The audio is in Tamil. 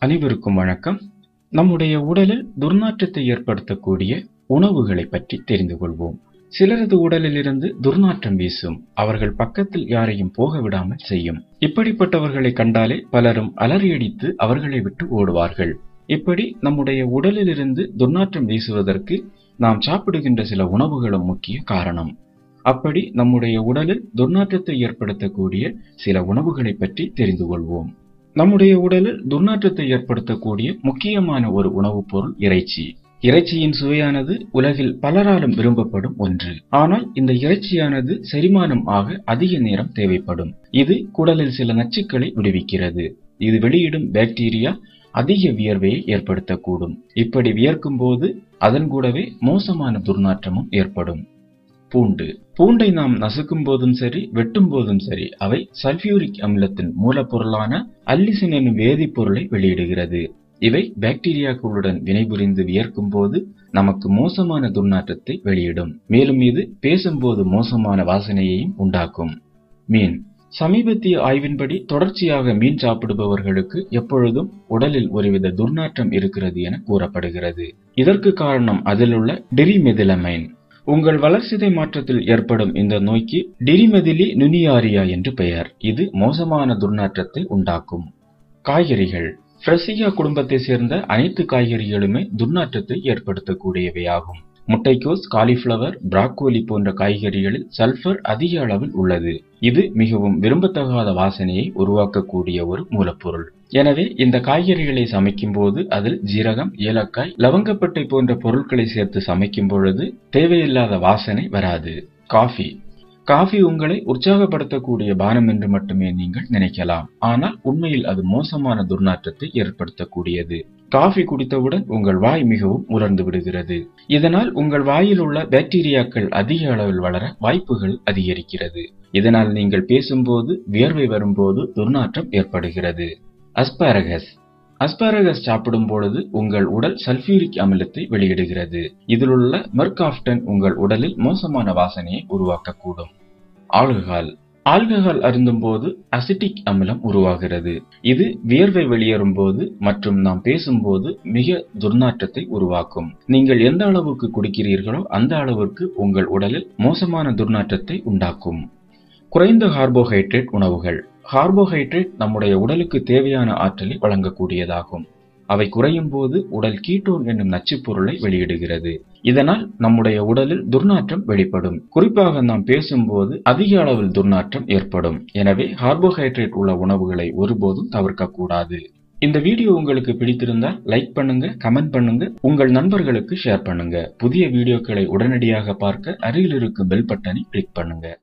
அனைவருக்கும் வணக்கம். நம்முடைய உடலில் துர்நாற்றத்தை ஏற்படுத்தக்கூடிய உணவுகளை பற்றி தெரிந்து கொள்வோம். சிலரது உடலிலிருந்து துர்நாற்றம் வீசும். அவர்கள் பக்கத்தில் யாரையும் போக விடாமல் செய்யும். இப்படிப்பட்டவர்களை கண்டாலே பலரும் அலறியடித்து அவர்களை விட்டு ஓடுவார்கள். இப்படி நம்முடைய உடலிலிருந்து துர்நாற்றம் வீசுவதற்கு நாம் சாப்பிடுகின்ற சில உணவுகளும் முக்கிய காரணம். அப்படி நம்முடைய உடலில் துர்நாற்றத்தை ஏற்படுத்தக்கூடிய சில உணவுகளை பற்றி தெரிந்து கொள்வோம். நம்முடைய உடலில் துர்நாற்றத்தை ஏற்படுத்தக்கூடிய முக்கியமான ஒரு உணவுப் பொருள் இறைச்சி. இறைச்சியின் சுவையானது உலகில் பலராலும் விரும்பப்படும் ஒன்று. ஆனால் இந்த இறைச்சியானது செரிமானம் ஆக அதிக நேரம் தேவைப்படும். இது குடலில் சில நச்சுக்களை விடுவிக்கிறது. இது வெளியிடும் பாக்டீரியா அதிக வியர்வையை ஏற்படுத்தக்கூடும். இப்படி வியர்க்கும் போது அதன் கூடவே மோசமான துர்நாற்றமும் ஏற்படும். பூண்டு. பூண்டை நாம் நசுக்கும் போதும் சரி வெட்டும் போதும் சரி அவை சல்பியூரிக் அமிலத்தின் மூலப்பொருளான அல்லிசின் எனும் வேதிப்பொருளை வெளியிடுகிறது. இவை பாக்டீரியாக்களுடன் வினைபுரிந்து வியர்க்கும் போது நமக்கு மோசமான துர்நாற்றத்தை வெளியிடும். மேலும் இது பேசும்போது மோசமான வாசனையையும் உண்டாக்கும். மீன். சமீபத்திய ஆய்வின்படி தொடர்ச்சியாக மீன் சாப்பிடுபவர்களுக்கு எப்பொழுதும் உடலில் ஒருவித துர்நாற்றம் இருக்கிறது என கூறப்படுகிறது. இதற்கு காரணம் அதிலுள்ள டெரிமெதிலமைன். உங்கள் வளர்சிதை மாற்றத்தில் ஏற்படும் இந்த நோய்க்கு டிரிமெதிலி நுனியாரியா என்று பெயர். இது மோசமான துர்நாற்றத்தை உண்டாக்கும். காய்கறிகள். ஃப்ரெசியா குடும்பத்தை சேர்ந்த அனைத்து காய்கறிகளுமே துர்நாற்றத்தை ஏற்படுத்தக்கூடியவையாகும். முட்டைக்கோஸ் காலிஃபிளவர் பிராக்கோலி போன்ற காய்கறிகளில் சல்பர் அதிக அளவில் உள்ளது. இது மிகவும் விரும்பத்தகாத வாசனையை உருவாக்கக்கூடிய ஒரு மூலப்பொருள். எனவே இந்த காய்கறிகளை சமைக்கும் போது அதில் ஜீரகம் ஏலக்காய் லவங்கப்பட்டை போன்ற பொருட்களை சேர்த்து சமைக்கும் பொழுது தேவையில்லாத வாசனை வராது. காஃபி காஃபி உங்களை உற்சாகப்படுத்தக்கூடிய பானம் என்று மட்டுமே நீங்கள் நினைக்கலாம். ஆனால் உண்மையில் அது மோசமான துர்நாற்றத்தை ஏற்படுத்தக்கூடியது. காஃபி குடித்தவுடன் உங்கள் வாய் மிகவும் உலர்ந்து விடுகிறது. இதனால் உங்கள் வாயில் உள்ள பாக்டீரியாக்கள் அதிக அளவில் வளர வாய்ப்புகள் அதிகரிக்கிறது. இதனால் நீங்கள் பேசும்போது வியர்வை வரும்போது துர்நாற்றம் ஏற்படுகிறது. அஸ்பாரகஸ். அஸ்பாரகஸ் சாப்பிடும் பொழுது உங்கள் உடல் சல்பியூரிக் அமிலத்தை வெளியிடுகிறது. இதிலுள்ள மெர்காப்டன் உங்கள் உடலில் மோசமான வாசனையை உருவாக்கக்கூடும். ஆல்கஹால். ஆல்கஹால் அருந்தும் போது அசிட்டிக் அமிலம் உருவாகிறது. இது வியர்வை வெளியேறும் போது மற்றும் நாம் பேசும்போது மிக துர்நாற்றத்தை உருவாக்கும். நீங்கள் எந்த அளவுக்கு குடிக்கிறீர்களோ அந்த அளவுக்கு உங்கள் உடலில் மோசமான துர்நாற்றத்தை உண்டாக்கும். குறைந்த கார்போஹைட்ரேட் உணவுகள். கார்போஹைட்ரேட் நம்முடைய உடலுக்கு தேவையான ஆற்றலை வழங்கக்கூடியதாகும். அவை குறையும் போது உடல் கீட்டோன் என்னும் நச்சுப் பொருளை வெளியிடுகிறது. இதனால் நம்முடைய உடலில் துர்நாற்றம் வெளிப்படும். குறிப்பாக நாம் பேசும்போது அதிக அளவில் துர்நாற்றம் ஏற்படும். எனவே கார்போஹைட்ரேட் உள்ள உணவுகளை ஒருபோதும் தவிர்க்கக்கூடாது. இந்த வீடியோ உங்களுக்கு பிடித்திருந்தால் லைக் பண்ணுங்க கமெண்ட் பண்ணுங்க உங்கள் நண்பர்களுக்கு ஷேர் பண்ணுங்க. புதிய வீடியோக்களை உடனடியாக பார்க்க அருகில் இருக்கும் பெல் பட்டனை கிளிக் பண்ணுங்க.